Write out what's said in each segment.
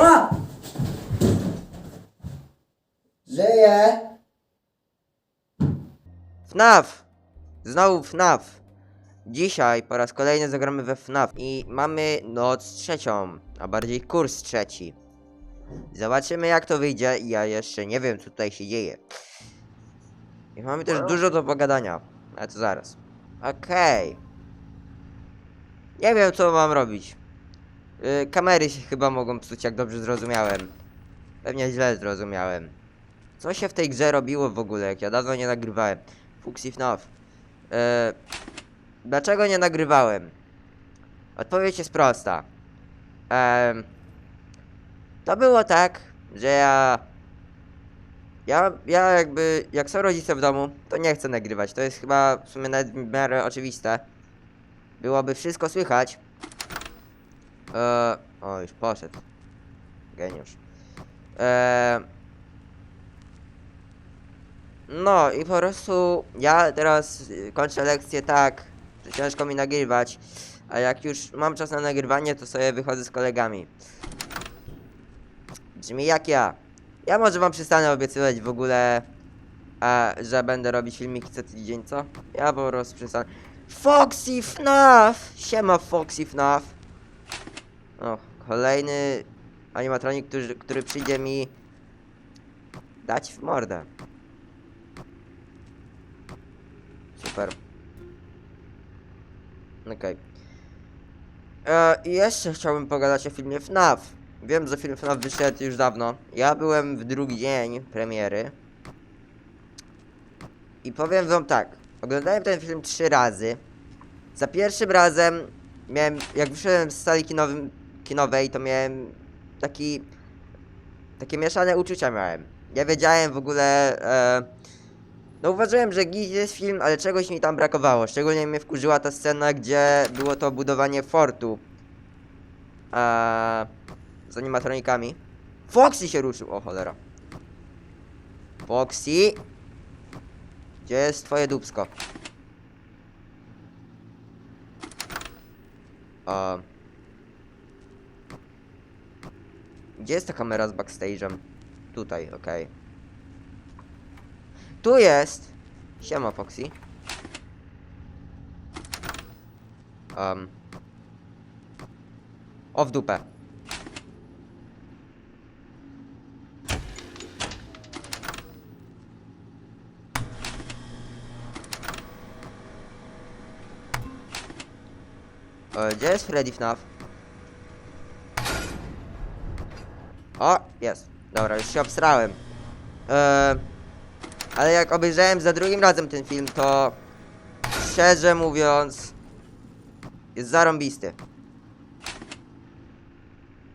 A! Żyję! FNAF! Znowu FNAF! Dzisiaj po raz kolejny zagramy we FNAF i mamy noc trzecią, a bardziej kurs trzeci. Zobaczymy jak to wyjdzie, ja jeszcze nie wiem co tutaj się dzieje. I mamy też dużo do pogadania, ale to zaraz. Okej. Nie wiem co mam robić. Yy, kamery się chyba mogą psuć jak dobrze zrozumiałem. Pewnie źle zrozumiałem. Co się w tej grze robiło w ogóle, jak ja dawno nie nagrywałem? Fuxi FNAF. E, dlaczego nie nagrywałem? Odpowiedź jest prosta. Em, to było tak, że ja... Ja, ja jakby, jak są rodzice w domu, to nie chcę nagrywać. To jest chyba w sumie nawet w miarę oczywiste. Byłoby wszystko słychać. E, o, już poszedł. Geniusz. E, no i po prostu ja teraz kończę lekcję tak, że ciężko mi nagrywać, a jak już mam czas na nagrywanie, to sobie wychodzę z kolegami. Brzmi jak ja. Ja może wam przestanę obiecywać w ogóle, a, że będę robić filmiki co tydzień, co? Ja po prostu przestanę. Foxy FNAF! Siema Foxy FNAF! O, kolejny animatronik, który, który przyjdzie mi dać w mordę. Super. Okej. E, I jeszcze chciałbym pogadać o filmie FNAF. Wiem, że film FNAF wyszedł już dawno. Ja byłem w drugi dzień premiery. I powiem wam tak. Oglądałem ten film trzy razy. Za pierwszym razem miałem, jak wyszedłem z sali kinowym, kinowej, to miałem taki, takie mieszane uczucia miałem. Ja wiedziałem w ogóle, e, no uważałem, że git jest film, ale czegoś mi tam brakowało. Szczególnie mnie wkurzyła ta scena, gdzie było to budowanie fortu. Eee, z animatronikami. Foxy się ruszył, o cholera. Foxy. Gdzie jest twoje dubsko? Eee, gdzie jest ta kamera z backstage'em? Tutaj, okej. Tu jest! Siema, Foxy. Um. O w dupę. E, gdzie jest Freddy FNAF? O, jest. Dobra, już się obstrałem. Eee, ale jak obejrzałem za drugim razem ten film, to szczerze mówiąc jest zarąbisty.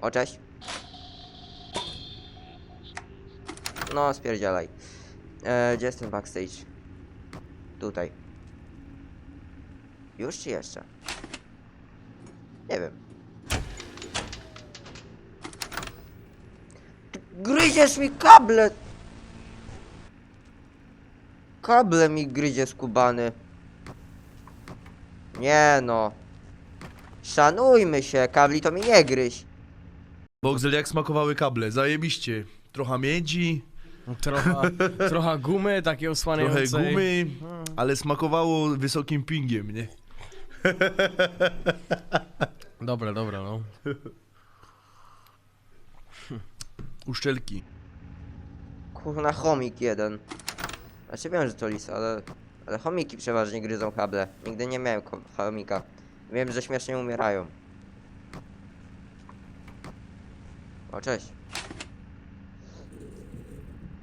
O, cześć. No, spierdzielaj. E, gdzie jest ten backstage? Tutaj. Już czy jeszcze? Nie wiem. Gryziesz mi kable! Kable mi gryzie skubany. Nie no. Szanujmy się, kabli to mi nie gryź. Boxel, jak smakowały kable? Zajebiście. Trochę miedzi, Trochę, trochę gumy takiej trochę osłaniającej. gumy, ale smakowało wysokim pingiem, nie? Dobra, dobra, no. Uszczelki. Kurna, chomik jeden. Znaczy wiem, że to lis, ale... Ale chomiki przeważnie gryzą kable. Nigdy nie miałem chomika. Wiem, że śmiesznie umierają. O, cześć.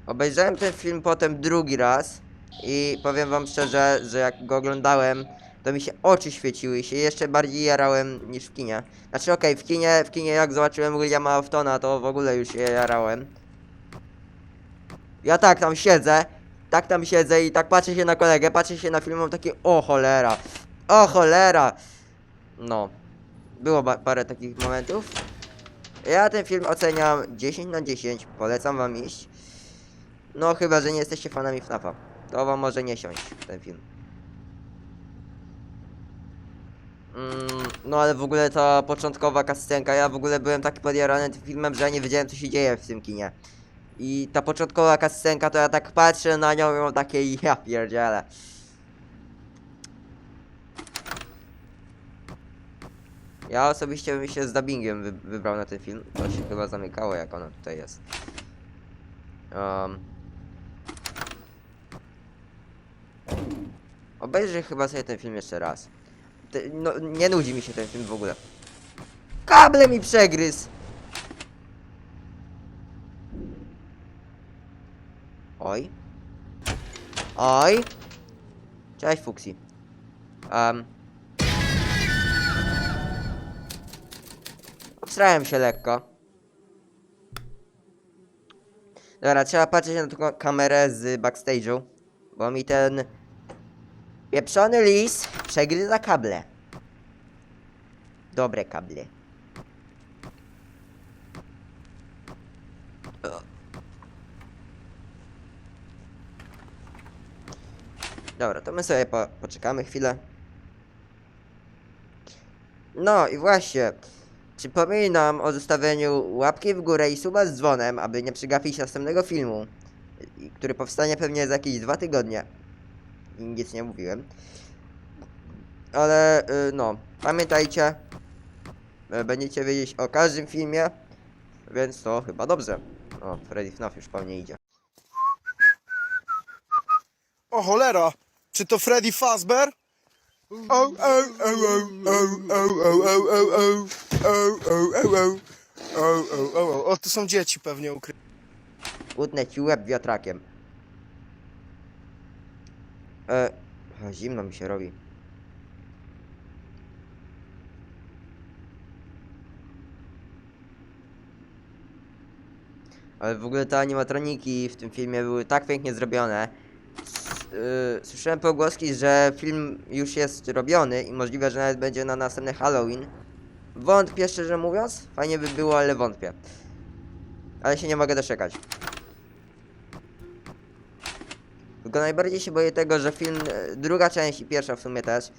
Obejrzałem ten film potem drugi raz i powiem wam szczerze, że jak go oglądałem, to mi się oczy świeciły i się jeszcze bardziej jarałem niż w kinie. Znaczy okej, w kinie, w kinie jak zobaczyłem Williama Aftona, to w ogóle już się jarałem. Ja tak tam siedzę, tak tam siedzę i tak patrzę się na kolegę, patrzę się na film, mam takie o cholera, o cholera. No, było parę takich momentów. Ja ten film oceniam 10 na 10, polecam wam iść. No chyba, że nie jesteście fanami FNAFa. To wam może nie siąść ten film. Mm, No ale w ogóle ta początkowa kascenka, ja w ogóle byłem taki podjarany tym filmem, że ja nie wiedziałem co się dzieje w tym kinie. I ta początkowa kascenka to ja tak patrzę na nią i mam takie ja pierdziele. Ja osobiście bym się z dubbingiem wy wybrał na ten film. To się chyba zamykało jak ono tutaj jest. Um. Obejrzę chyba sobie ten film jeszcze raz. No, nie nudzi mi się ten film w ogóle. Kable mi przegryzł! Oj. Oj. Cześć, Fuxi. Um. Obstrałem się lekko. Dobra, trzeba patrzeć na tą kamerę z backstage'u, bo mi ten pieprzony lis przegryza kable. Dobre kable. Dobra, to my sobie po, poczekamy chwilę. No i właśnie. Przypominam o zostawieniu łapki w górę i suba z dzwonem, aby nie przegapić następnego filmu, który powstanie pewnie za jakieś dwa tygodnie. Nic nie mówiłem. Ale y, no, pamiętajcie, y, będziecie wiedzieć o każdym filmie, więc to chyba dobrze. O, Freddy FNAF już po mnie idzie. O cholera! Czy to Freddy Fazbear? O, o, o, o, o, o, o, o, o, to są dzieci pewnie ukryte. Utnę ci łeb wiatrakiem. E, zimno mi się robi. Ale w ogóle te animatroniki w tym filmie były tak pięknie zrobione. Y, słyszałem pogłoski, że film już jest robiony i możliwe, że nawet będzie na następny Halloween. Wątpię szczerze mówiąc. Fajnie by było, ale wątpię. Ale się nie mogę doczekać. Tylko najbardziej się boję tego, że film, e, druga część i pierwsza w sumie też,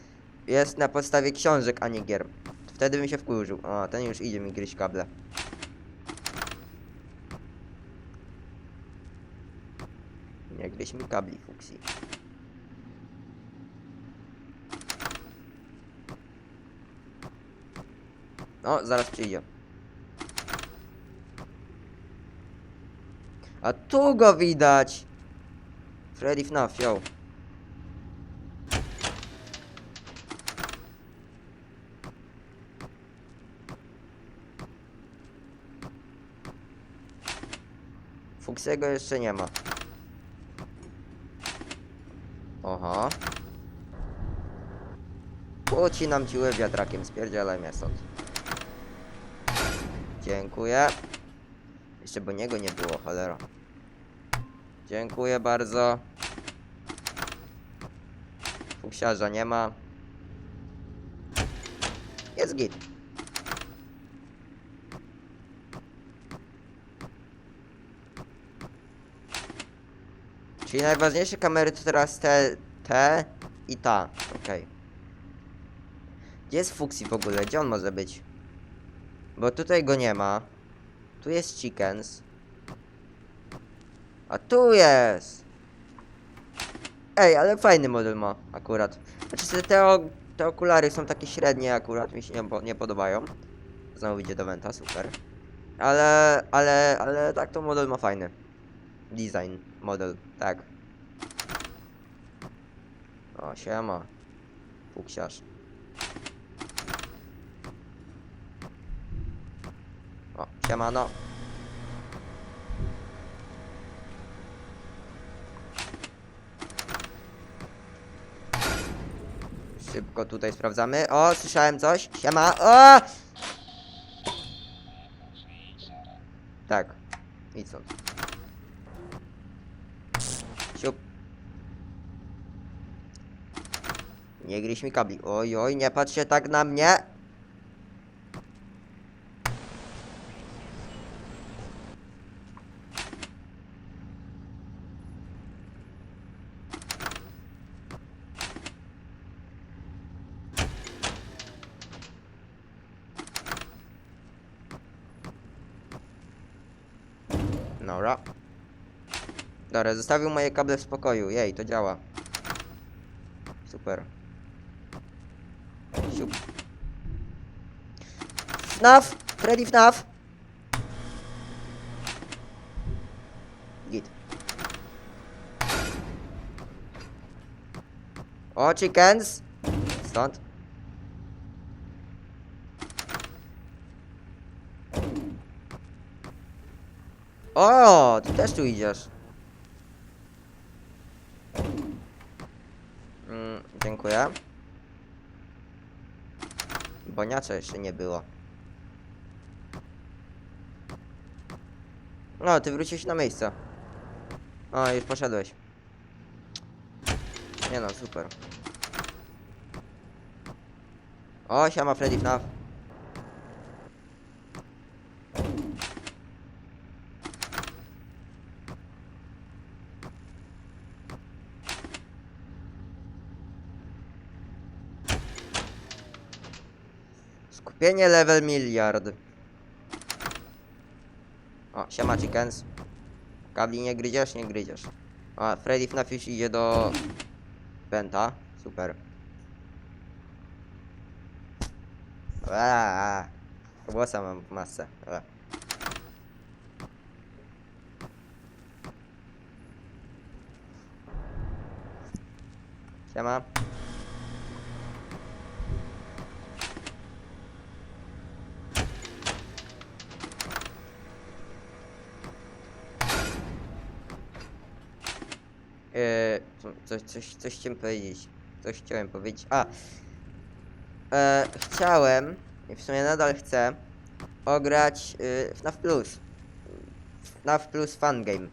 jest na podstawie książek, a nie gier. Wtedy bym się wkurzył. O, ten już idzie mi gryźć kable. Nie gryź mi kabli, Fuxi. No, zaraz przyjdzie. A tu go widać! Freddy FNAF, yo. Fuksego jeszcze nie ma. Oho. Ucinam ci łeb wiatrakiem, spierdzielaj mnie stąd. Dziękuję. Jeszcze bo niego nie było, cholera. Dziękuję bardzo. Fuksiarza nie ma. Jest git. Czyli najważniejsze kamery to teraz te, te i ta. Okej. Gdzie jest Fuxi w ogóle? Gdzie on może być? Bo tutaj go nie ma. Tu jest Chickens. A tu jest! Ej, ale fajny model ma akurat. Znaczy te, te, okulary są takie średnie akurat, mi się nie, nie podobają. Znowu idzie do Venta, super. Ale, ale, ale tak to model ma fajny. Design, model, tak. O, siema. Fuksiarz. O, siemano. Szybko tutaj sprawdzamy. O, słyszałem coś. Siema. O! Tak. Idź stąd. Siup. Nie gryź mi kabli. Oj, oj, nie patrz się tak na mnie. Dobra. Dobra, zostawił moje kable w spokoju. Jej, to działa. Super. Siup. FNAF! Freddy FNAF! Git. O, chickens! Stąd. O, ty też tu idziesz. Mm, dziękuję. Boniacza jeszcze nie było. No, ty wróciłeś na miejsce. O, już poszedłeś. Nie no, super. O, siema Freddy FNAF. Skupienie level miliard. O, siema chickens. Kabli nie gryziesz? Nie gryziesz. A, Freddy FNAF już idzie do... Penta. Super. Aaa, Włosa mam masce. Dobra. Siema. Co- coś, coś, coś chciałem powiedzieć. Coś chciałem powiedzieć. A! E, chciałem, i w sumie nadal chcę, ograć y, FNAF Plus. FNAF Plus Fun Game.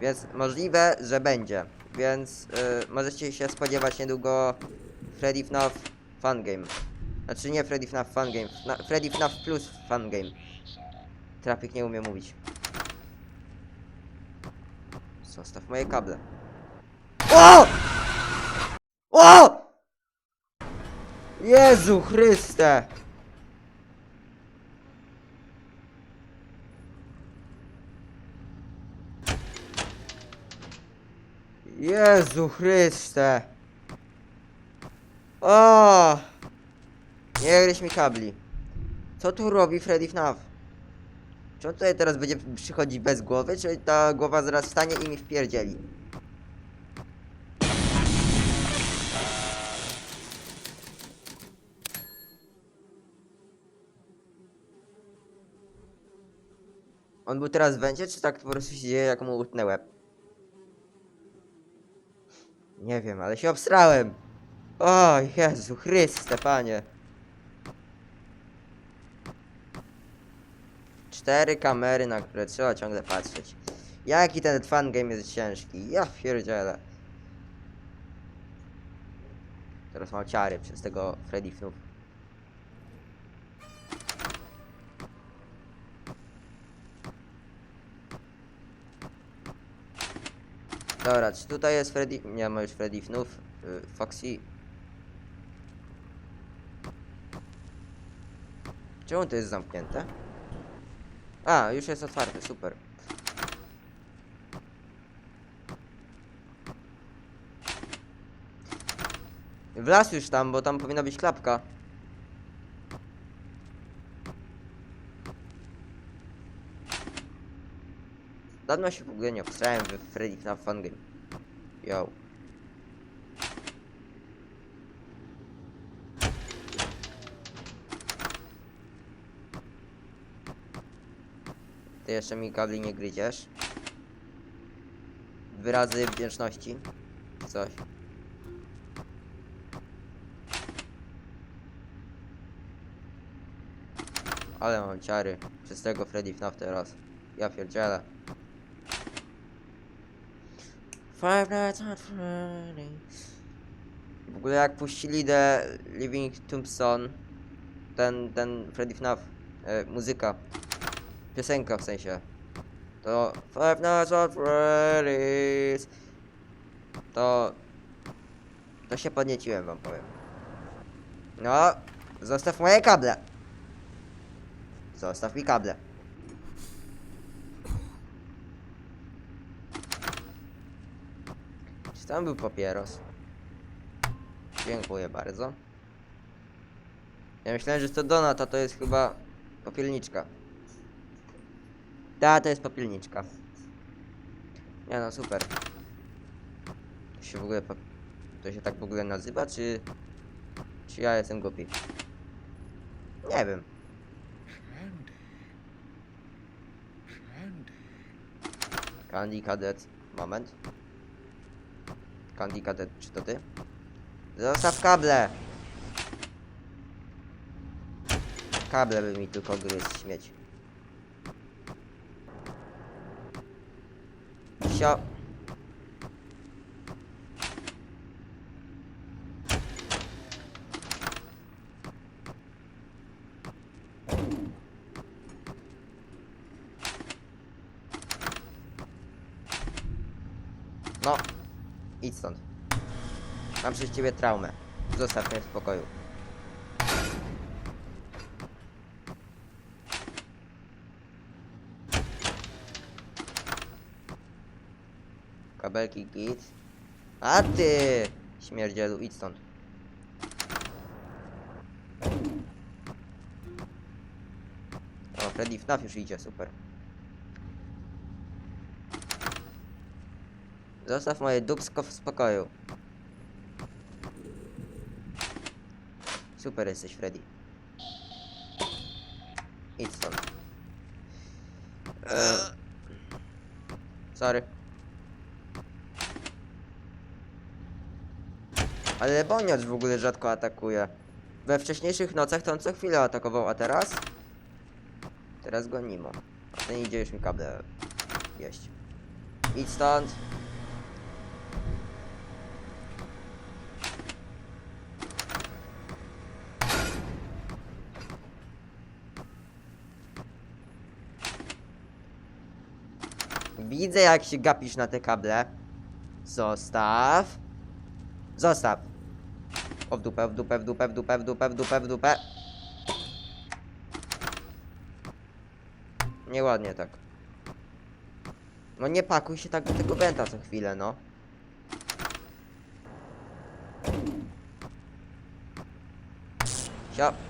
Więc możliwe, że będzie. Więc y, możecie się spodziewać niedługo Freddy FNAF Fun Game. Znaczy nie Freddy FNAF Fun Game, Fna Freddy FNAF Plus Fun Game. Trafik nie umie mówić. Zostaw moje kable. O! O! Jezu Chryste! Jezu Chryste! O! Nie gryź mi kabli. Co tu robi Freddy FNAF? Czy on tutaj teraz będzie przychodzić bez głowy, czy ta głowa zaraz wstanie i mi wpierdzieli? On był teraz w węcie, czy tak po prostu się dzieje, jak mu utnę łeb? Nie wiem, ale się obstrałem. O Jezu Chryste, panie. Cztery kamery, na które trzeba ciągle patrzeć. Jaki ten fan game jest ciężki. Ja pierdzielę. Teraz mam ciary przez tego Freddy Fnuf. Dobra, czy tutaj jest Freddy? Nie ma już Freddy Fnuf. Y, Foxy. Czemu to jest zamknięte? A, już jest otwarte, super. Wlazł już tam, bo tam powinna być klapka. Dawno się w ogóle nie obstrałem w Freddy FNAF Fun Game. Yo. Ty jeszcze mi kabli nie gryziesz. Wyrazy wdzięczności. Coś. Ale mam ciary. Przez tego Freddy FNAF teraz. Ja pierdzielę. Five Nights at Freddy's. W ogóle jak puścili The Living Tombstone, ten, ten Freddy FNAF, e, muzyka, piosenka w sensie, to Five Nights at Freddy's, to, to się podnieciłem wam powiem. No, zostaw moje kable. Zostaw mi kable. Tam był papieros. Dziękuję bardzo. Ja myślałem, że to donat, a to jest chyba popielniczka. Ta, to jest popielniczka. Nie no, super. To się w ogóle... To się tak w ogóle nazywa, czy... Czy ja jestem głupi? Nie wiem. Candy Cadet. Moment. Candy Cadet, czy to ty? Zostaw kable! Kable by mi tylko gryzł śmieć. Sio. No, idź stąd. Mam przez ciebie traumę. Zostaw mnie w spokoju. Kabelki git. A ty! Śmierdzielu, idź stąd. O, Freddy FNAF już idzie, super. Zostaw moje dubsko w spokoju. Super jesteś, Freddy. Idź stąd. Sorry. Ale Boniacz w ogóle rzadko atakuje. We wcześniejszych nocach to on co chwilę atakował, a teraz? Teraz go nie ma. A ten idzie już mi kable jeść. Idź stąd. Widzę jak się gapisz na te kable. Zostaw. Zostaw. O w dupę, w dupę, w dupę, w dupę, w dupę, w dupę, w dupę. Nieładnie tak. No nie pakuj się tak do tego węta co chwilę, no. Sio.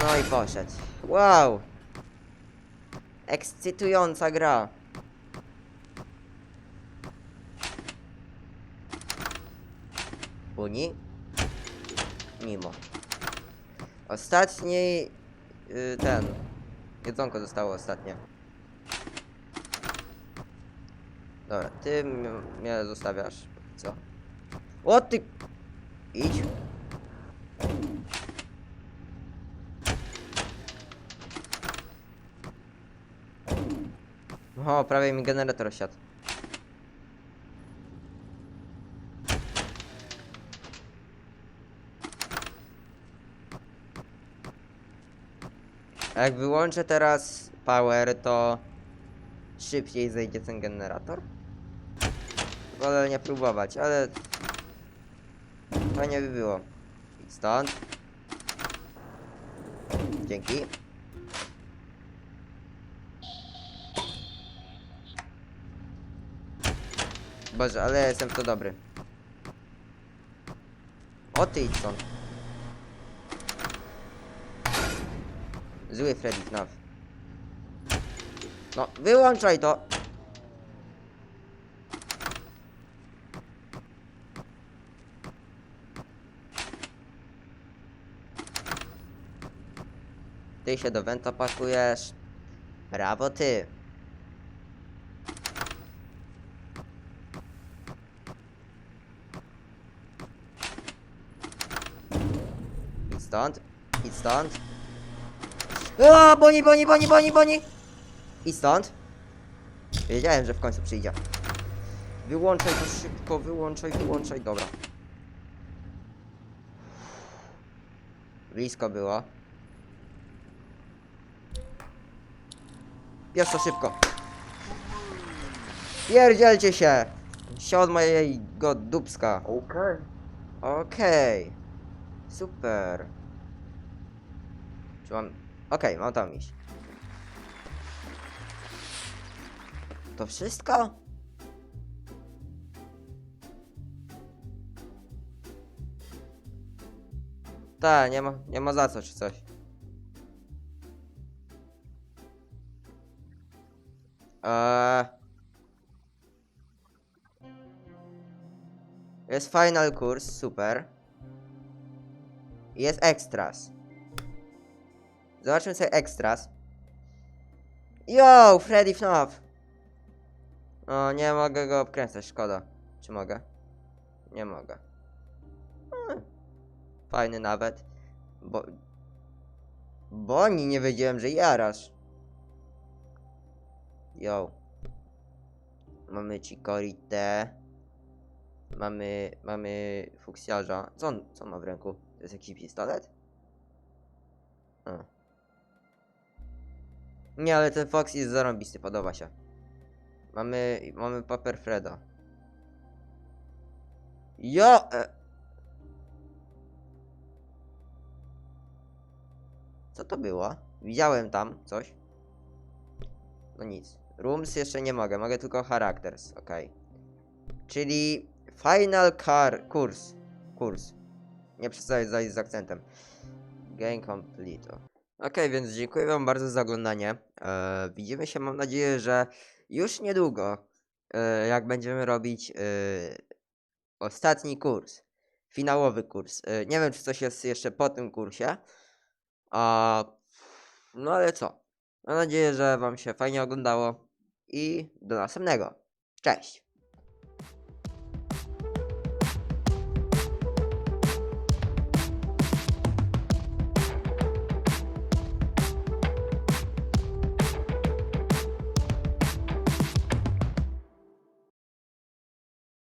No i poszedł. Wow. Ekscytująca gra. Uni? Mimo. Ostatni... y, ten... Jedzonko zostało ostatnie. Dobra, ty mnie zostawiasz. Co? O ty... Idź. O, prawie mi generator siadł. Jak wyłączę teraz power, to szybciej zejdzie ten generator? Wolę nie próbować, ale fajnie by było. Stąd. Dzięki. Boże, ale jestem w to dobry. O ty idź stąd. Zły Freddy FNAF. No, wyłączaj to! Ty się do Venta pakujesz. Brawo ty. Stąd. Idź stąd. O, boni, boni, boni, boni, boni! I stąd. Wiedziałem, że w końcu przyjdzie. Wyłączaj to szybko, wyłączaj, wyłączaj, dobra. Blisko było. Bierz to szybko. Pierdzielcie się! Się od mojego dubska. Okej. Okej. Super. Czy mam... Okej, okay, mam tam iść. To wszystko? Ta, nie ma, nie ma za co czy coś. Eee... Jest final kurs, super. Jest extras. Zobaczmy sobie extras. Yo, Freddy FNAF! O, nie mogę go obkręcać, szkoda. Czy mogę? Nie mogę. Hmm. Fajny nawet. Bo... Boni, nie wiedziałem, że jarasz. Yo. Mamy Chikorite. Mamy, mamy fuksjarza. Co on, co on ma w ręku? To jest jakiś pistolet? A. Nie, ale ten Fox jest zarąbisty, podoba się. Mamy, mamy Paper Freda. Jo! E... Co to było? Widziałem tam coś. No nic. Rooms jeszcze nie mogę, mogę tylko characters, okej. Czyli final car kurs. Kurs. Nie przesadzaj z akcentem. Game complete. Okej, więc dziękuję wam bardzo za oglądanie. E, widzimy się, mam nadzieję, że już niedługo, e, jak będziemy robić e, ostatni kurs. Finałowy kurs. Nie wiem, czy coś jest jeszcze po tym kursie. A, no ale co? Mam nadzieję, że wam się fajnie oglądało i do następnego. Cześć!